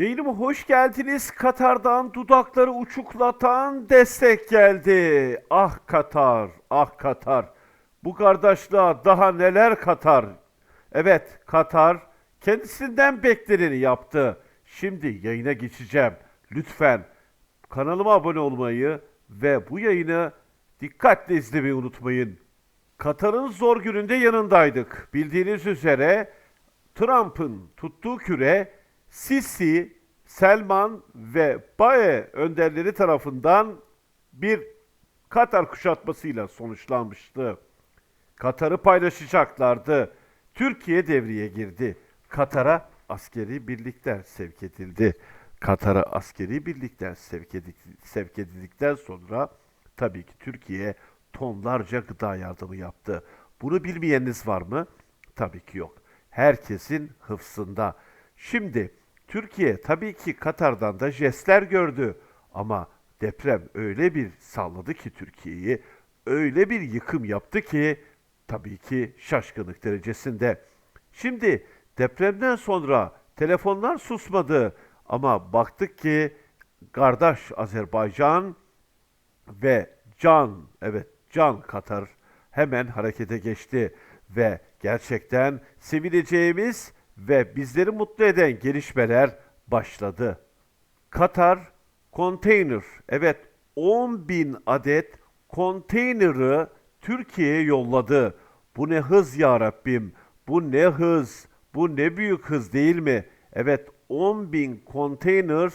Yayınıma hoş geldiniz. Katar'dan dudakları uçuklatan destek geldi. Ah Katar, ah Katar. Bu kardeşliğe daha neler Katar. Evet, Katar kendisinden bekleneni yaptı. Şimdi yayına geçeceğim. Lütfen kanalıma abone olmayı ve bu yayını dikkatle izlemeyi unutmayın. Katar'ın zor gününde yanındaydık. Bildiğiniz üzere Trump'ın tuttuğu küre Sisi, Selman ve Bae önderleri tarafından bir Katar kuşatmasıyla sonuçlanmıştı. Katar'ı paylaşacaklardı. Türkiye devreye girdi. Katar'a askeri birlikler sevk edildi. Katar'a askeri birlikler sevk, edildi- sevk edildikten sonra tabii ki Türkiye tonlarca gıda yardımı yaptı. Bunu bilmeyeniniz var mı? Tabii ki yok. Herkesin hıfzında. Şimdi Türkiye tabii ki Katar'dan da jestler gördü. Ama deprem öyle bir salladı ki Türkiye'yi, öyle bir yıkım yaptı ki tabii ki şaşkınlık derecesinde. Şimdi depremden sonra telefonlar susmadı ama baktık ki kardeş Azerbaycan ve Can, evet Can Katar hemen harekete geçti ve gerçekten sevineceğimiz ve bizleri mutlu eden gelişmeler başladı. Katar konteyner, evet 10 bin adet konteyneri Türkiye'ye yolladı. Bu ne hız ya Rabbim, bu ne hız, bu ne büyük hız değil mi? Evet 10 bin konteyner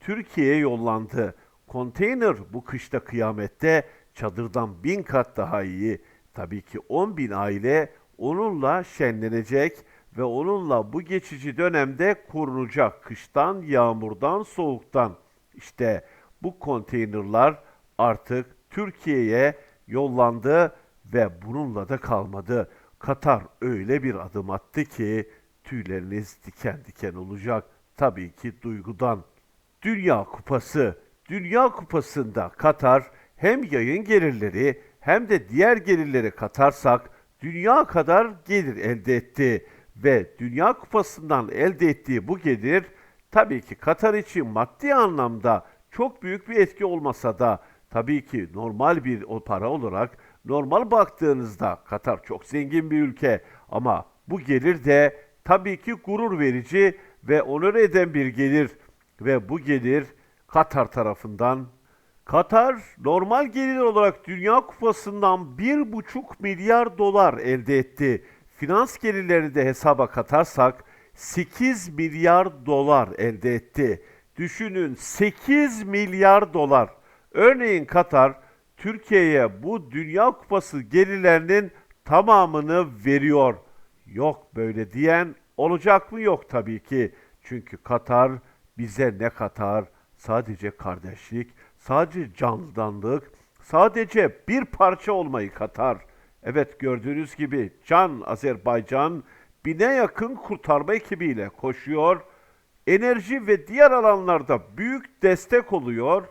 Türkiye'ye yollandı. Konteyner bu kışta kıyamette çadırdan bin kat daha iyi. Tabii ki 10 bin aile onunla şenlenecek ve onunla bu geçici dönemde korunacak kıştan, yağmurdan, soğuktan. İşte bu konteynerlar artık Türkiye'ye yollandı ve bununla da kalmadı. Katar öyle bir adım attı ki tüyleriniz diken diken olacak. Tabii ki duygudan. Dünya Kupası. Dünya Kupası'nda Katar hem yayın gelirleri hem de diğer gelirleri katarsak dünya kadar gelir elde etti ve Dünya Kupası'ndan elde ettiği bu gelir tabii ki Katar için maddi anlamda çok büyük bir etki olmasa da tabii ki normal bir o para olarak normal baktığınızda Katar çok zengin bir ülke ama bu gelir de tabii ki gurur verici ve onur eden bir gelir ve bu gelir Katar tarafından Katar normal gelir olarak Dünya Kupası'ndan 1,5 milyar dolar elde etti. Finans gelirlerini de hesaba katarsak 8 milyar dolar elde etti. Düşünün 8 milyar dolar. Örneğin Katar Türkiye'ye bu Dünya Kupası gelirlerinin tamamını veriyor. Yok böyle diyen olacak mı? Yok tabii ki. Çünkü Katar bize ne katar? Sadece kardeşlik, sadece candanlık, sadece bir parça olmayı katar. Evet gördüğünüz gibi Can Azerbaycan bine yakın kurtarma ekibiyle koşuyor. Enerji ve diğer alanlarda büyük destek oluyor.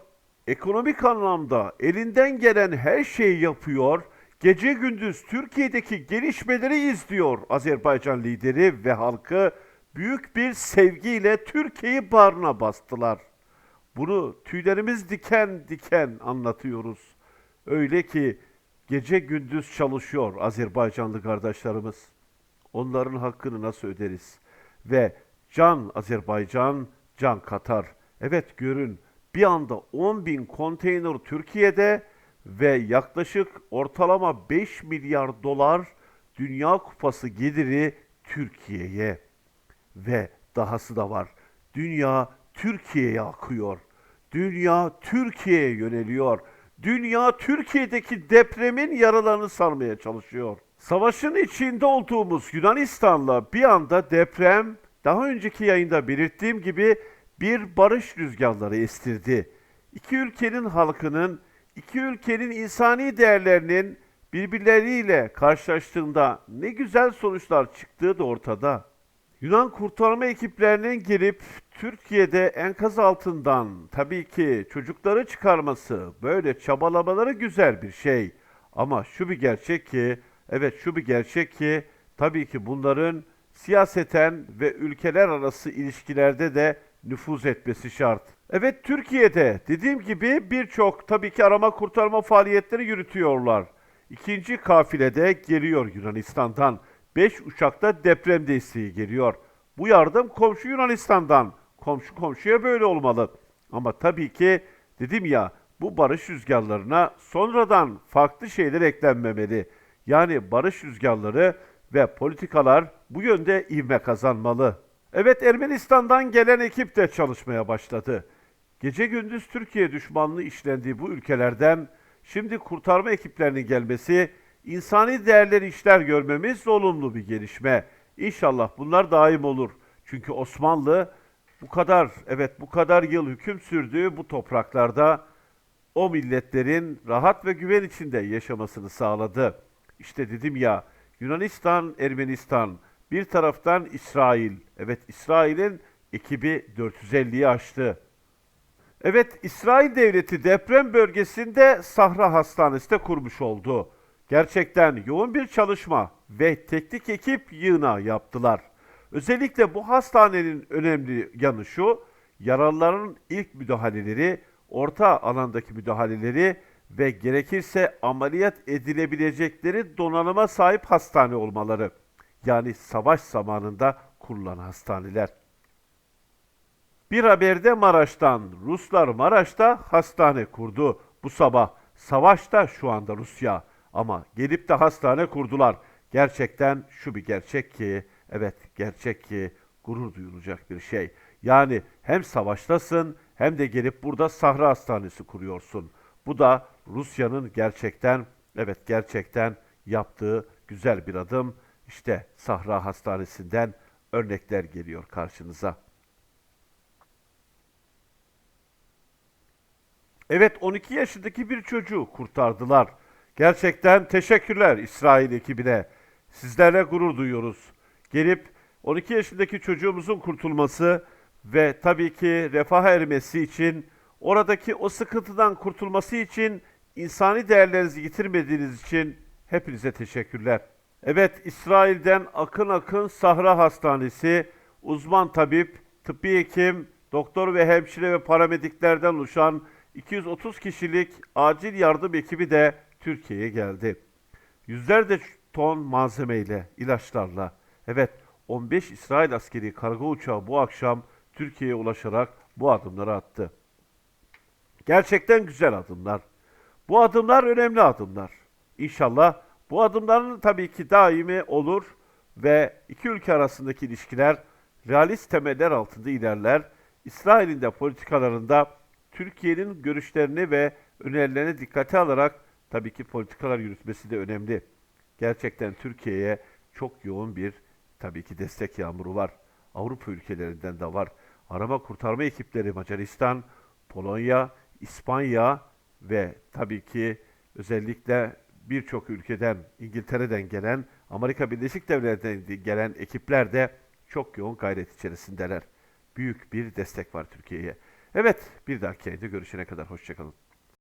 Ekonomik anlamda elinden gelen her şeyi yapıyor. Gece gündüz Türkiye'deki gelişmeleri izliyor Azerbaycan lideri ve halkı büyük bir sevgiyle Türkiye'yi bağrına bastılar. Bunu tüylerimiz diken diken anlatıyoruz. Öyle ki gece gündüz çalışıyor Azerbaycanlı kardeşlerimiz. Onların hakkını nasıl öderiz? Ve can Azerbaycan, can Katar. Evet görün bir anda 10 bin konteyner Türkiye'de ve yaklaşık ortalama 5 milyar dolar Dünya Kupası geliri Türkiye'ye. Ve dahası da var. Dünya Türkiye'ye akıyor. Dünya Türkiye'ye yöneliyor. Dünya Türkiye'deki depremin yaralarını sarmaya çalışıyor. Savaşın içinde olduğumuz Yunanistan'la bir anda deprem daha önceki yayında belirttiğim gibi bir barış rüzgarları estirdi. İki ülkenin halkının, iki ülkenin insani değerlerinin birbirleriyle karşılaştığında ne güzel sonuçlar çıktığı da ortada. Yunan kurtarma ekiplerinin gelip Türkiye'de enkaz altından tabii ki çocukları çıkarması, böyle çabalamaları güzel bir şey. Ama şu bir gerçek ki, evet şu bir gerçek ki tabii ki bunların siyaseten ve ülkeler arası ilişkilerde de nüfuz etmesi şart. Evet Türkiye'de dediğim gibi birçok tabii ki arama kurtarma faaliyetleri yürütüyorlar. İkinci kafilede geliyor Yunanistan'dan. 5 uçakta deprem desteği geliyor. Bu yardım komşu Yunanistan'dan. Komşu komşuya böyle olmalı. Ama tabii ki dedim ya bu barış rüzgarlarına sonradan farklı şeyler eklenmemeli. Yani barış rüzgarları ve politikalar bu yönde ivme kazanmalı. Evet Ermenistan'dan gelen ekip de çalışmaya başladı. Gece gündüz Türkiye düşmanlığı işlendiği bu ülkelerden şimdi kurtarma ekiplerinin gelmesi, insani değerleri işler görmemiz olumlu bir gelişme. İnşallah bunlar daim olur. Çünkü Osmanlı bu kadar, evet bu kadar yıl hüküm sürdüğü bu topraklarda o milletlerin rahat ve güven içinde yaşamasını sağladı. İşte dedim ya Yunanistan, Ermenistan, bir taraftan İsrail. Evet İsrail'in ekibi 450'yi aştı. Evet İsrail devleti deprem bölgesinde Sahra Hastanesi de kurmuş oldu. Gerçekten yoğun bir çalışma ve teknik ekip yığına yaptılar. Özellikle bu hastanenin önemli yanı şu, yaralıların ilk müdahaleleri, orta alandaki müdahaleleri ve gerekirse ameliyat edilebilecekleri donanıma sahip hastane olmaları. Yani savaş zamanında kurulan hastaneler. Bir haberde Maraş'tan, Ruslar Maraş'ta hastane kurdu bu sabah. Savaşta şu anda Rusya ama gelip de hastane kurdular. Gerçekten şu bir gerçek ki, evet gerçek ki gurur duyulacak bir şey. Yani hem savaştasın hem de gelip burada Sahra Hastanesi kuruyorsun. Bu da Rusya'nın gerçekten, evet gerçekten yaptığı güzel bir adım. İşte Sahra Hastanesi'nden örnekler geliyor karşınıza. Evet 12 yaşındaki bir çocuğu kurtardılar. Gerçekten teşekkürler İsrail ekibine. Sizlerle gurur duyuyoruz. Gelip 12 yaşındaki çocuğumuzun kurtulması ve tabii ki refah ermesi için, oradaki o sıkıntıdan kurtulması için, insani değerlerinizi yitirmediğiniz için hepinize teşekkürler. Evet İsrail'den akın akın Sahra Hastanesi, uzman tabip, tıbbi hekim, doktor ve hemşire ve paramediklerden oluşan 230 kişilik acil yardım ekibi de Türkiye'ye geldi. Yüzlerce ton malzemeyle, ilaçlarla, evet 15 İsrail askeri kargo uçağı bu akşam Türkiye'ye ulaşarak bu adımları attı. Gerçekten güzel adımlar. Bu adımlar önemli adımlar. İnşallah bu adımların tabii ki daimi olur ve iki ülke arasındaki ilişkiler realist temeller altında ilerler. İsrail'in de politikalarında Türkiye'nin görüşlerini ve önerilerini dikkate alarak tabii ki politikalar yürütmesi de önemli. Gerçekten Türkiye'ye çok yoğun bir tabii ki destek yağmuru var. Avrupa ülkelerinden de var. Arama kurtarma ekipleri Macaristan, Polonya, İspanya ve tabii ki özellikle birçok ülkeden, İngiltere'den gelen, Amerika Birleşik Devletleri'nden gelen ekipler de çok yoğun gayret içerisindeler. Büyük bir destek var Türkiye'ye. Evet, bir dahaki yayında görüşene kadar hoşçakalın.